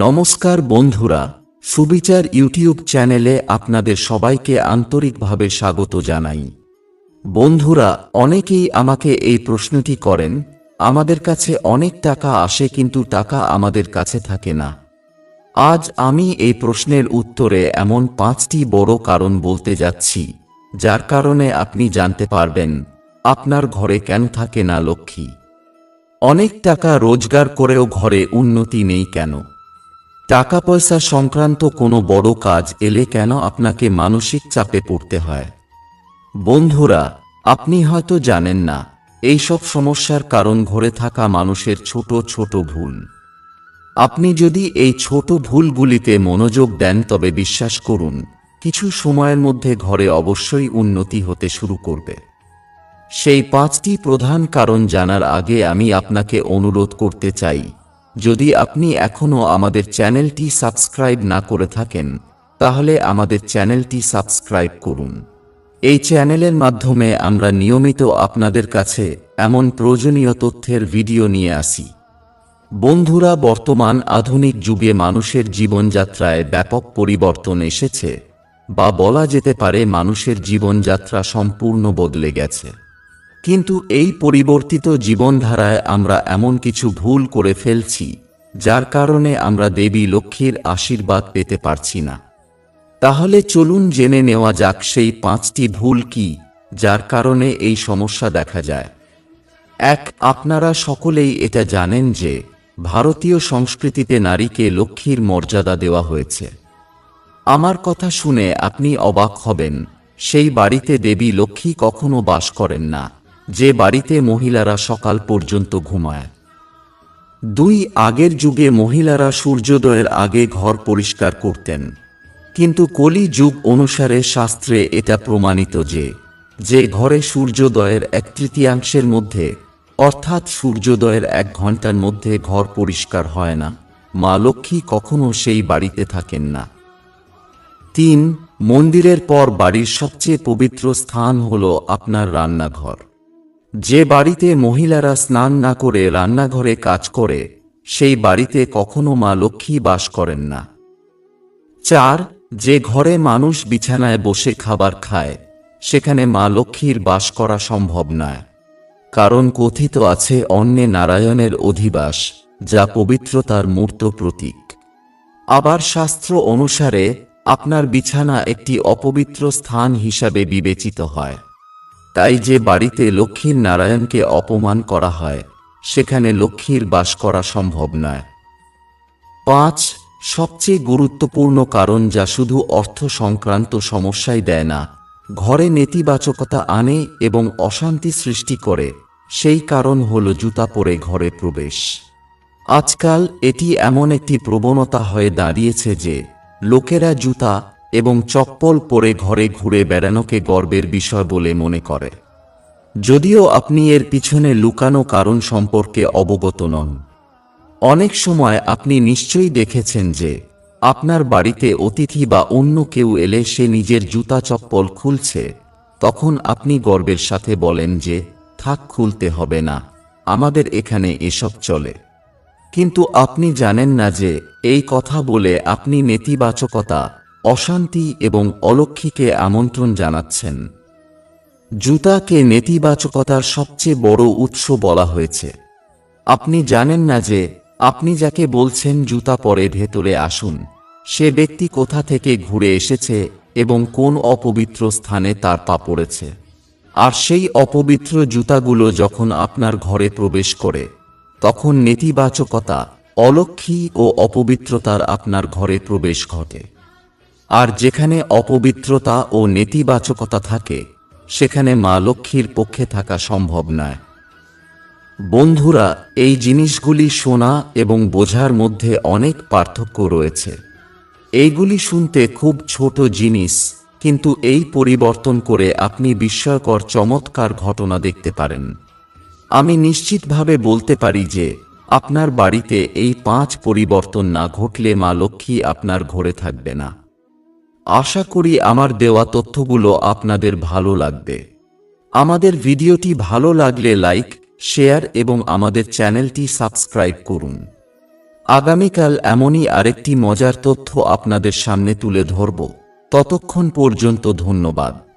নমস্কার বন্ধুরা, সুবিচার ইউটিউব চ্যানেলে আপনাদের সবাইকে আন্তরিকভাবে স্বাগত জানাই। বন্ধুরা, অনেকেই আমাকে এই প্রশ্নটি করেন, আমাদের কাছে অনেক টাকা আসে কিন্তু টাকা আমাদের কাছে থাকে না। আজ আমি এই প্রশ্নের উত্তরে এমন পাঁচটি বড় কারণ বলতে যাচ্ছি, যার কারণে আপনি জানতে পারবেন, আপনার ঘরে কেন থাকে না লক্ষ্মী? অনেক টাকা রোজগার করেও ঘরে উন্নতি নেই কেন? টাকা পয়সা সংক্রান্ত কোনো বড় কাজ এলে কেন আপনাকে মানসিক চাপে পড়তে হয়? বন্ধুরা, আপনি হয়তো জানেন না এইসব সমস্যার কারণ ঘরে থাকা মানুষের ছোট ছোট ভুল। আপনি যদি এই ছোট ভুলগুলিতে মনোযোগ দেন তবে বিশ্বাস করুন, কিছু সময়ের মধ্যে ঘরে অবশ্যই উন্নতি হতে শুরু করবে। সেই পাঁচটি প্রধান কারণ জানার আগে আমি আপনাকে অনুরোধ করতে চাই যদি আপনি এখনও আমাদের চ্যানেলটি সাবস্ক্রাইব না করে থাকেন, তাহলে আমাদের চ্যানেলটি সাবস্ক্রাইব করুন। এই চ্যানেলের মাধ্যমে আমরা নিয়মিত আপনাদের কাছে এমন প্রয়োজনীয় তথ্যের ভিডিও নিয়ে আসি। বন্ধুরা, বর্তমান আধুনিক যুগে মানুষের জীবনযাত্রায় ব্যাপক পরিবর্তন এসেছে, বা বলা যেতে পারে মানুষের জীবনযাত্রা সম্পূর্ণ বদলে গেছে। কিন্তু এই পরিবর্তিত জীবনধারায় আমরা এমন কিছু ভুল করে ফেলছি, যার কারণে আমরা দেবী লক্ষ্মীর আশীর্বাদ পেতে পারছি না। তাহলে চলুন জেনে নেওয়া যাক সেই পাঁচটি ভুল কি, যার কারণে এই সমস্যা দেখা যায়। এক, আপনারা সকলেই এটা জানেন যে ভারতীয় সংস্কৃতিতে নারীকে লক্ষ্মীর মর্যাদা দেওয়া হয়েছে। আমার কথা শুনে আপনি অবাক হবেন, সেই বাড়িতে দেবী লক্ষ্মী কখনো বাস করেন না। যে বাড়িতে মহিলারা সকাল পর্যন্ত ঘুমায়। দুই আগের যুগে মহিলারা সূর্যোদয়ের আগে ঘর পরিষ্কার করতেন। কিন্তু কলি যুগ অনুসারে শাস্ত্রে এটা প্রমাণিত যে যে ঘরে সূর্যোদয়ের এক তৃতীয়াংশের মধ্যে, অর্থাৎ সূর্যোদয়ের এক ঘণ্টার মধ্যে ঘর পরিষ্কার হয় না। মা লক্ষ্মী কখনো সেই বাড়িতে থাকেন না। তিন, মন্দিরের পর বাড়ির সবচেয়ে পবিত্র স্থান হল আপনার রান্নাঘর। যে বাড়িতে মহিলারা স্নান না করে রান্নাঘরে কাজ করে, সেই বাড়িতে কখনো মা লক্ষ্মী বাস করেন না। চার, যে ঘরে মানুষ বিছানায় বসে খাবার খায়, সেখানে মা লক্ষ্মীর বাস করা সম্ভব নয়। কারণ কথিত আছে অন্যে নারায়ণের অধিবাস, যা পবিত্রতার মূর্ত প্রতীক। আবার শাস্ত্র অনুসারে, আপনার বিছানা একটি অপবিত্র স্থান হিসাবে বিবেচিত হয়। তাই যে বাড়িতে লক্ষ্মীর নারায়ণকে অপমান করা হয়, সেখানে লক্ষ্মীর বাস করা সম্ভব নয়। পাঁচ, সবচেয়ে গুরুত্বপূর্ণ কারণ যা শুধু অর্থ সংক্রান্ত সমস্যাই দেয় না, ঘরে নেতিবাচকতা আনে এবং অশান্তি সৃষ্টি করে, সেই কারণ হল জুতা পরে ঘরে প্রবেশ। আজকাল এটি এমন একটি প্রবণতা হয়ে দাঁড়িয়েছে যে, লোকেরা জুতা এবং চপ্পল পরে ঘরে ঘুরে বেড়ানোকে গর্বের বিষয় বলে মনে করে। যদিও আপনি এর পিছনে লুকানো কারণ সম্পর্কে অবগত নন। অনেক সময় আপনি নিশ্চয়ই দেখেছেন যে, আপনার বাড়িতে অতিথি বা অন্য কেউ এলে সে নিজের জুতা চপ্পল খুলছে, তখন আপনি গর্বের সাথে বলেন যে, থাক, খুলতে হবে না, আমাদের এখানে এসব চলে। কিন্তু আপনি জানেন না যে, এই কথা বলে আপনি নেতিবাচকতা অশান্তি এবং অলক্ষীকে আমন্ত্রণ জানাচ্ছেন। জুতাকে নেতিবাচকতার সবচেয়ে বড় উৎস বলা হয়েছে। আপনি জানেন না যে, আপনি যাকে বলছেন জুতা পরে ভেতরে আসুন, সে ব্যক্তি কোথা থেকে ঘুরে এসেছে এবং কোন অপবিত্র স্থানে তার পা পড়েছে। আর সেই অপবিত্র জুতাগুলো যখন আপনার ঘরে প্রবেশ করে, তখন নেতিবাচকতা অলক্ষী ও অপবিত্রতার আপনার ঘরে প্রবেশ ঘটে। আর যেখানে অপবিত্রতা ও নেতিবাচকতা থাকে, সেখানে মা লক্ষ্মীর পক্ষে থাকা সম্ভব নয়। বন্ধুরা, এই জিনিসগুলি শোনা এবং বোঝার মধ্যে অনেক পার্থক্য রয়েছে। এইগুলি শুনতে খুব ছোট জিনিস, কিন্তু এই পরিবর্তন করে আপনি বিস্ময়কর চমৎকার ঘটনা দেখতে পারেন। আমি নিশ্চিতভাবে বলতে পারি যে, আপনার বাড়িতে এই পাঁচ পরিবর্তন না ঘটলে মা লক্ষ্মী আপনার ঘরে থাকবে না। আশা করি আমার দেওয়া তথ্যগুলো আপনাদের ভালো লাগবে। আমাদের ভিডিওটি ভালো লাগলে লাইক, শেয়ার এবং আমাদের চ্যানেলটি সাবস্ক্রাইব করুন। আগামীকাল এমনই আরেকটি মজার তথ্য আপনাদের সামনে তুলে ধরব। ততক্ষণ পর্যন্ত ধন্যবাদ।